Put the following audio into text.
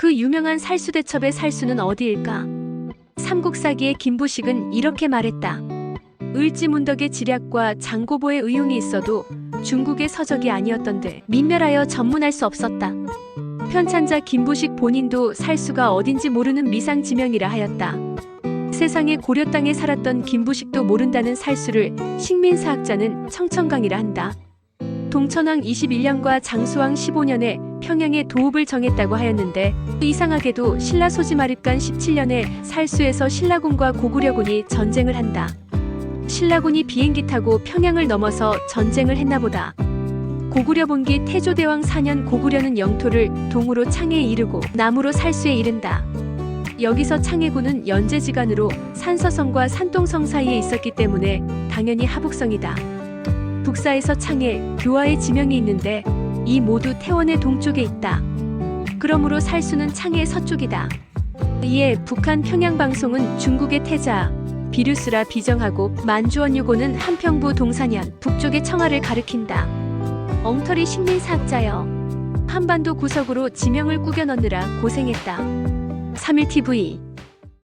그 유명한 살수대첩의 살수는 어디일까? 삼국사기의 김부식은 이렇게 말했다. 을지문덕의 지략과 장고보의 의용이 있어도 중국의 서적이 아니었던들 민멸하여 전문할 수 없었다. 편찬자 김부식 본인도 살수가 어딘지 모르는 미상지명이라 하였다. 세상에 고려 땅에 살았던 김부식도 모른다는 살수를 식민사학자는 청천강이라 한다. 동천왕 21년과 장수왕 15년에 평양에 도읍을 정했다고 하였는데 이상하게도 신라 소지마립간 17년에 살수에서 신라군과 고구려군이 전쟁을 한다. 신라군이 비행기 타고 평양을 넘어서 전쟁을 했나 보다. 고구려 본기 태조대왕 4년 고구려는 영토를 동으로 창해에 이르고 남으로 살수에 이른다. 여기서 창해군은 연제지간으로 산서성과 산동성 사이에 있었기 때문에 당연히 하북성이다. 북사에서 창해, 교화의 지명이 있는데 이 모두 태원의 동쪽에 있다. 그러므로 살수는 창해의 서쪽이다. 이에 북한 평양방송은 중국의 태자, 비류스라 비정하고 만주원유고는 한평부 동산현 북쪽의 청하를 가리킨다. 엉터리 식민사학자여. 한반도 구석으로 지명을 꾸겨 넣느라 고생했다. 3일TV